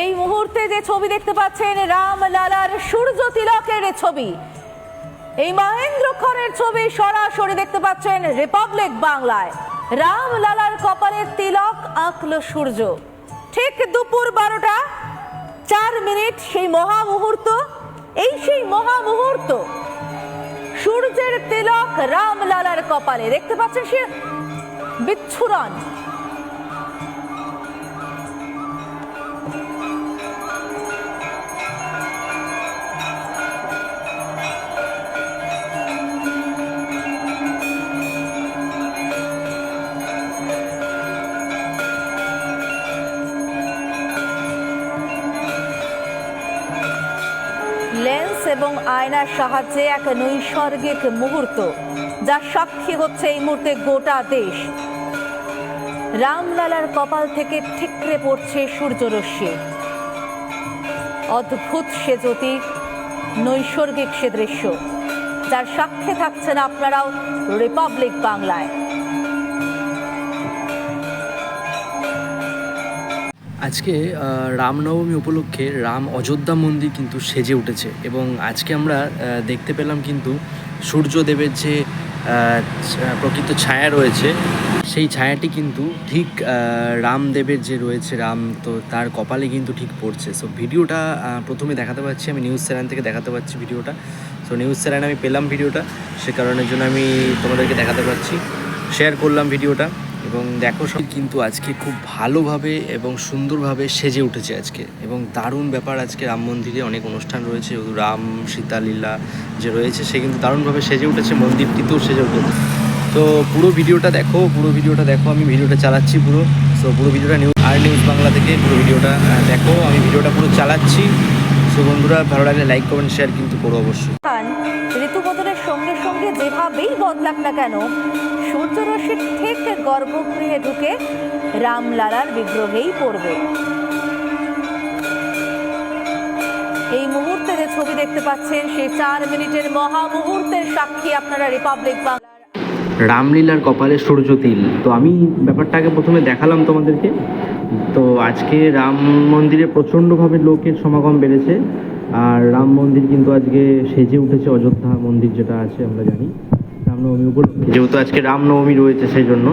এই মুহূর্তে যে ছবি দেখতে পাচ্ছেন রামলালার সূর্য তিলকের ছবি। এই মহেন্দ্রক্ষণের ছবি সরাসরি দেখতে পাচ্ছেন রিপাবলিক বাংলায়। রামলালার কপালে তিলক আঁকলো সূর্য। ঠিক দুপুর বারোটা, চার মিনিট সেই মহা মুহূর্ত, এই সেই মহা মুহূর্ত। সূর্যের তিলক রামলালার কপালে। দেখতে পাচ্ছেন সে বিচ্ছুরণ। এবং আয়নার সাহায্যে এক নৈসর্গিক মুহূর্ত, যা সাক্ষী হচ্ছে এই মুহূর্তে গোটা দেশ। রামলালার কপাল থেকে ঠিকরে পড়ছে সূর্যরশ্মি। অদ্ভুত সে জ্যোতি নৈসর্গিক সে দৃশ্য, যার সাক্ষী থাকছেন আপনারাও রিপাবলিক বাংলায়। আজকে রামনবমী উপলক্ষে রাম অযোধ্যা মন্দির কিন্তু সেজে উঠেছে এবং আজকে আমরা দেখতে পেলাম কিন্তু সূর্যদেবের যে প্রকৃত ছায়া রয়েছে, সেই ছায়াটি কিন্তু ঠিক রামদেবের যে রয়েছে, রাম তো তার কপালে কিন্তু ঠিক পড়ছে। সো ভিডিওটা প্রথমে দেখাতে পাচ্ছি, আমি নিউজ চ্যানেল থেকে দেখাতে পাচ্ছি ভিডিওটা। সো নিউজ চ্যানেলে আমি পেলাম ভিডিওটা, সে কারণের জন্য আমি তোমাদেরকে দেখাতে পারছি শেয়ার করলাম ভিডিওটা। এবং দেখো সব কিন্তু আজকে খুব ভালোভাবে এবং সুন্দরভাবে সেজে উঠেছে আজকে। এবং দারুণ ব্যাপার আজকে রাম মন্দিরে অনেক অনুষ্ঠান রয়েছে। রাম সীতা লীলা যে রয়েছে, সে কিন্তু দারুণভাবে সেজে উঠেছে মন্দিরটিতেও সেজে উঠেছে। তো পুরো ভিডিওটা দেখো, পুরো ভিডিওটা দেখো, আমি ভিডিওটা চালাচ্ছি পুরো। সো পুরো ভিডিওটা নিউজ আর নিউজ বাংলা থেকে পুরো ভিডিওটা দেখো, আমি ভিডিওটা পুরো চালাচ্ছি। সো বন্ধুরা, ভালো লাগলে লাইক কমেন্ট শেয়ার কিন্তু করো অবশ্যই। ঋতু বদলের সঙ্গে সঙ্গে যেভাবেই বদলাক না কেন সূর্যরশ্মি ঠিক গর্ভগৃহে ঢুকে রামলালার বিগ্রহেই পড়বে। এই মুহূর্তে যে ছবি দেখতে পাচ্ছেন, সেই চার মিনিটের মহা মুহূর্তের সাক্ষী আপনারা রিপাবলিক বাংলার রামলীলার কপালে সূর্য তিল। তো আমি ব্যাপারটাকে প্রথমে দেখালাম তোমাদেরকে। তো আজকে রাম মন্দিরে প্রচণ্ডভাবে লোকের সমাগম বেড়েছে। আর রাম মন্দির কিন্তু আজকে সেজে উঠেছে অযোধ্যা মন্দির যেটা আছে, আমরা জানি। রামনবমী যেহেতু আজকে রামনবমী রয়েছে সেই জন্য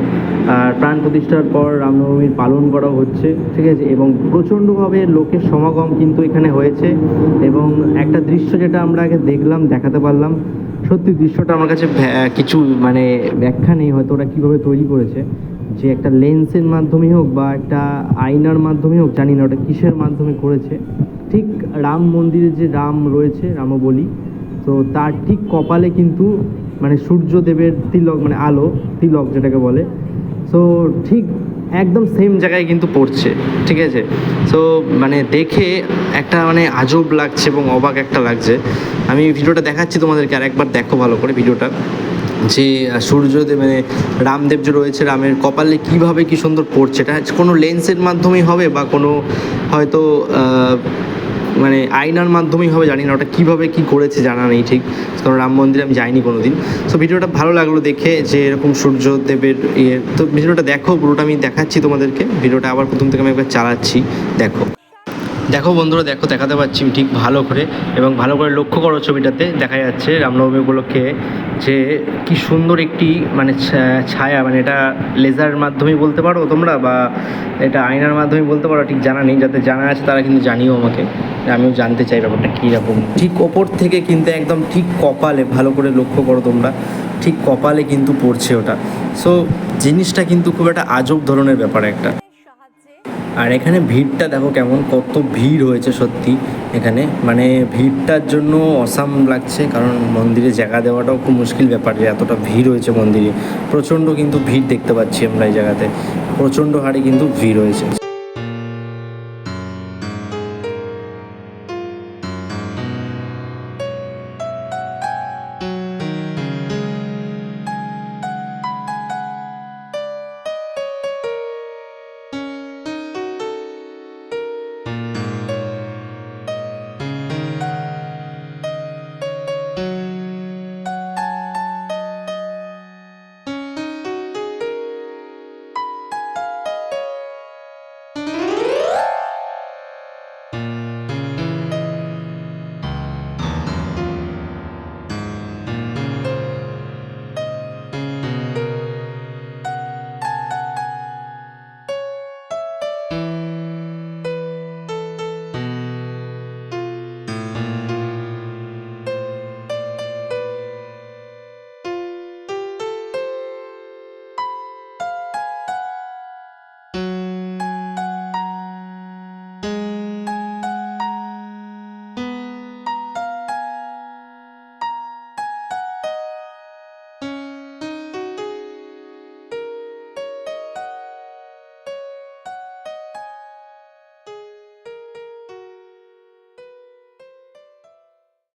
আর প্রাণ প্রতিষ্ঠার পর রামনবমীর পালন করা হচ্ছে, ঠিক আছে? এবং প্রচণ্ডভাবে লোকের সমাগম কিন্তু এখানে হয়েছে। এবং একটা দৃশ্য যেটা আমরা আগে দেখলাম, দেখাতে পারলাম, সত্যি দৃশ্যটা আমার কাছে কিছু মানে ব্যাখ্যা নেই হয়তো ওরা কীভাবে তৈরি করেছে। যে একটা লেন্সের মাধ্যমে হোক বা একটা আয়নার মাধ্যমে হোক, জানি না ওটা কিসের মাধ্যমে করেছে। ঠিক রাম মন্দিরে যে রাম রয়েছে, রামবলি, তো তার ঠিক কপালে কিন্তু মানে সূর্যদেবের তিলক মানে আলো, তিলক যেটাকে বলে। সো ঠিক একদম সেম জায়গায় কিন্তু পড়ছে, ঠিক আছে? সো মানে দেখে একটা মানে আজব লাগছে এবং অবাক একটা লাগছে। আমি ভিডিওটা দেখাচ্ছি তোমাদেরকে, আর একবার দেখো ভালো করে ভিডিওটা। যে সূর্যদেব মানে রামদেব যে রয়েছে, রামের কপালে কীভাবে কি সুন্দর পড়ছে, এটা কোনো লেন্সের মাধ্যমেই হবে বা কোনো হয়তো মানে আয়নার মাধ্যমেই হবে, জানি না ওটা কীভাবে কী করেছে, জানা নেই ঠিক। কারণ রাম মন্দিরে আমি যাইনি কোনো দিন সো ভিডিওটা ভালো লাগল দেখে যে এরকম সূর্যদেবের ইয়ে। তো ভিডিওটা দেখো, পুরোটা আমি দেখাচ্ছি তোমাদেরকে। ভিডিওটা আবার প্রথম থেকে আমি একবার চালাচ্ছি, দেখো। দেখো বন্ধুরা, দেখো দেখাতে পাচ্ছি ঠিক ভালো করে এবং ভালো করে লক্ষ্য করো ছবিটাতে। দেখা যাচ্ছে রামনবমী উপলক্ষে যে কি সুন্দর একটি মানে ছায়া মানে এটা লেজার মাধ্যমেই বলতে পারো তোমরা বা এটা আয়নার মাধ্যমে বলতে পারো, ঠিক জানা নেই, যাতে জানা আছে তারা কিন্তু জানিও আমাকে। আমিও জানতে চাই ব্যাপারটা কীরকম ঠিক ওপর থেকে কিন্তু একদম ঠিক কপালে, ভালো করে লক্ষ্য করো তোমরা, ঠিক কপালে কিন্তু পড়ছে ওটা। সো জিনিসটা কিন্তু খুব একটা আজব ধরনের ব্যাপার একটা। আর এখানে ভিড়টা দেখো কেমন, কত ভিড় হয়েছে সত্যি। এখানে মানে ভিড়টার জন্য অসাম লাগছে, কারণ মন্দিরে জায়গা দেওয়াটাও খুব মুশকিল ব্যাপার যে এতটা ভিড় হয়েছে মন্দিরে। প্রচণ্ড কিন্তু ভিড় দেখতে পাচ্ছি আমরা এই জায়গাতে। প্রচণ্ড হারে কিন্তু ভিড় হয়েছে।